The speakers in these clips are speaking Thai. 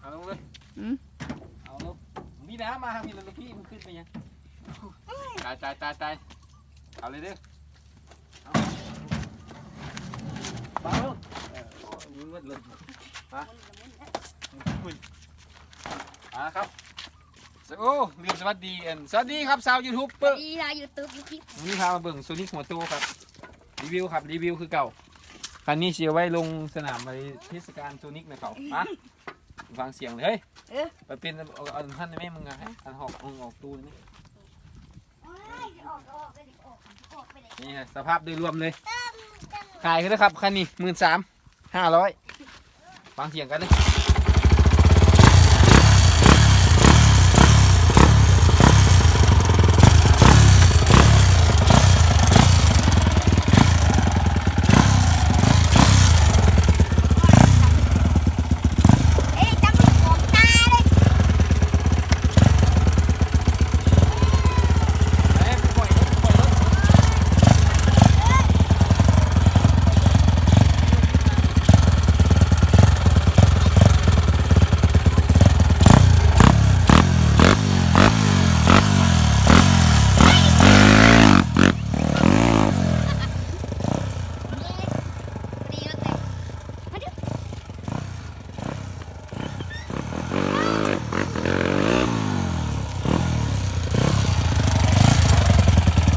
เอาลงเลยอืมเอาลงมีน้ำมามีแล้วลูกพี่มันขึ้นไปยังตายตายตายตายเอาเลยเด้อเอาเบาเออโอ้ยมึงมันเลยอ่าครับโอ้ลืมสวัสดีอันสวัสดีครับชาวยูทูบเบอร์ดีนะยูทูบยูทูบวันนี้พามาเบิ่งโซนิกหัวโตครับ รีวิวครับ รีวิวคือเก่า คันนี้เชียร์ไว้ลงสนามไปเทศกาลโซนิกนะเขาอะ ฟังเสียงเลยเฮ้ยเออ ไปเป็นเอาเอาท่านได้ไหมมึงอะอันหอกเอาออกตูนนี่ออกออกไปดิออกออกไปเลยนี่ฮะสภาพโดยรวมเลย ขายกันนะครับคันนี้หมื่นสามห้าร้อยฟังเสียงกันเลย เอ๊ะจับมันของตาเลย เอ้ยปล่อยรถปล่อยรถ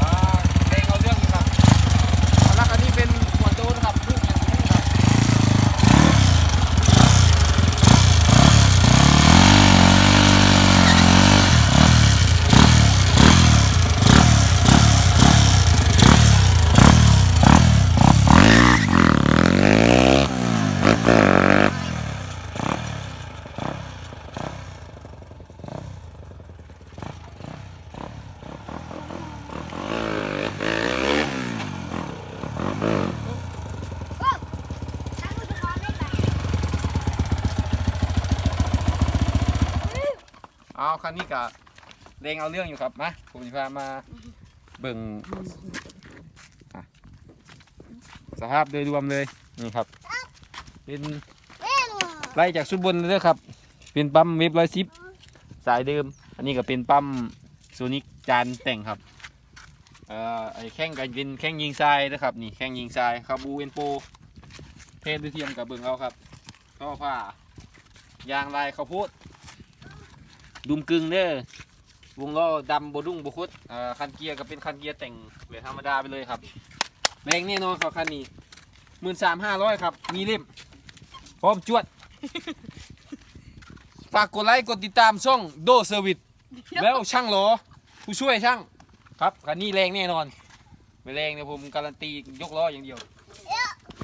อ่าเพลงเอาเรื่องอยู่ครับเอาละคันนี้เป็นหัวโตนะครับลูกอย่างนี้ครับ จับมันของได้ไหม เอาคันนี้กับเรงเอาเรื่องอยู่ครับมาผมจะพามาเบิ่งอะสภาพโดยรวมเลยนี่ครับ เป็นไล่จากสุดบนเลยครับ เป็นปั๊มเว็บร้อยซิปสายเดิม อันนี้ก็เป็นปั๊มโซนิกจานแต่งครับเอ่อไอแข้งกันเป็นแข้งยิงทรายนะครับนี่แข้งยิงทรายคาบูเอ็นโปเทสด้วยเทียมกับเบิ่งเอาครับท่อผ้ายางลายข้าวโพด ดุมกึ่งเด้อวงล้อดำบดุ้งบคุดอ่าคันเกียร์ก็เป็นคันเกียร์แต่งแบบธรรมดาไปเลยครับแรงแน่นอนครับคันนี้หมื่นสามห้าร้อยครับ มีเล่มพร้อมจวด ฝากกดไลค์กดติดตามช่องโดเซอร์วิสแล้วช่างหลอผู้ช่วยช่าง ครับคันนี้แรงแน่นอนไม่แรงเนี่ยผมการันตียกล้ออย่างเดียวเอ๊